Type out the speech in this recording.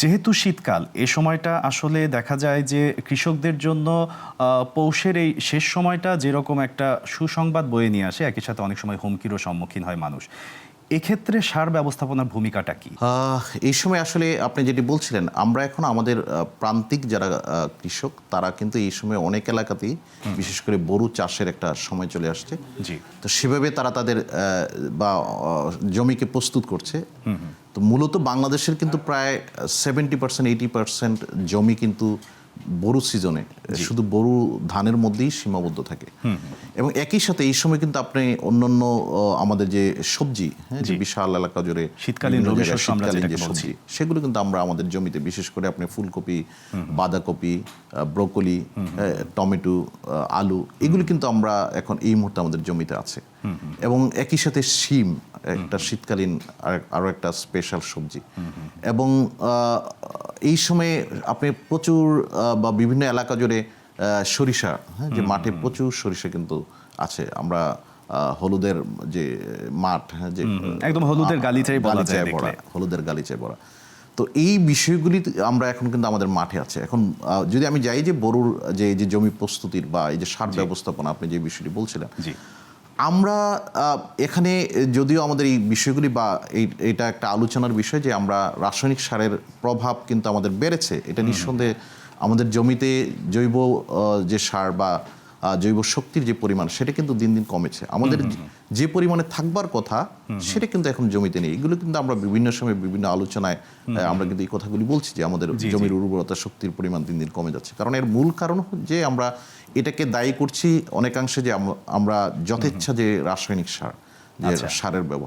যেহেতু শীতকাল, এ সময়টা আসলে দেখা যায় যে কৃষকদের জন্য পৌষের এই শেষ সময়টা যেরকম একটা সুসংবাদ বয়ে নিয়ে আসে, একই সাথে অনেক সময় হুমকিরও সম্মুখীন হয় মানুষ। এক্ষেত্রে সার ব্যবস্থাপনার ভূমিকাটা কি? এই সময় আসলে আপনি যেটি বলছিলেন আমরা এখন আমাদের প্রান্তিক যারা কৃষক তারা কিন্তু এই সময় অনেক এলাকাতেই বিশেষ করে বড়ু চাষের একটা সময় চলে আসছে। জি। তো সেভাবে তারা তাদের বা জমিকে প্রস্তুত করছে। তো মূলত বাংলাদেশের কিন্তু প্রায় সেভেন্টি পার্সেন্ট এইটি পার্সেন্ট জমি কিন্তু বড়ু সিজনে শুধু বড়ু ধানের মধ্যেই সীমাবদ্ধ থাকে। এবং একই সাথে এই সময় কিন্তু আপনি অন্যান্য আমাদের যে সবজি হ্যাঁ যে বিশাল এলাকা জুড়ে শীতকালীন শীতকালীন যে সবজি সেগুলো কিন্তু আমরা আমাদের জমিতে বিশেষ করে আপনি ফুলকপি বাঁধাকপি ব্রোকলি টমেটো আলু এগুলো কিন্তু আমরা এখন এই মুহূর্তে আমাদের জমিতে আছে। এবং একই সাথে শিম একটা শীতকালীন আর- আরও একটা স্পেশাল সবজি। এবং আহ, এই সময়ে আপনি প্রচুর বা বিভিন্ন এলাকা জুড়ে সরিষা হ্যাঁ যে মাঠে প্রচুর সরিষা কিন্তু আছে। আমরা হলুদের যে মাঠ হ্যাঁ যে একদম হলুদের গালিচাই বলা যায় গালিচায় দেখলে। ভরা হলুদের গালিচায় ভরা তো এই বিষয়গুলি আমরা এখন কিন্তু আমাদের মাঠে আছে। এখন যদি আমি যাই যে বড়ুর যে যে জমি প্রস্তুতির বা এই যে সার ব্যবস্থাপনা আপনি যে বিষয়টি বলছিলেন জি। আমরা এখানে যদিও আমাদের এই বিষয়গুলি বা এই এটা একটা আলোচনার বিষয় যে আমরা রাসায়নিক সারের প্রভাব কিন্তু আমাদের বেড়েছে এটা নিঃসন্দেহে আমাদের জমিতে জৈব যে সার বা জৈব শক্তির যে পরিমাণ সেটা কিন্তু দিন দিন কমেছে। আমাদের যে পরিমাণে থাকবার কথা সেটা কিন্তু এখন জমিতে নেই। এগুলো কিন্তু আমরা বিভিন্ন সময় বিভিন্ন আলোচনায় আমরা কিন্তু এই কথাগুলি বলছি যে আমাদের। জমির উর্বরতা শক্তির পরিমাণ দিন দিন কমে যাচ্ছে। কারণ এর মূল কারণ যে আমরা এটাকে দায়ী করছি অনেকাংশে যে আমরা যথেচ্ছা যে রাসায়নিক সার যে আচ্ছা। সারের ব্যবহার।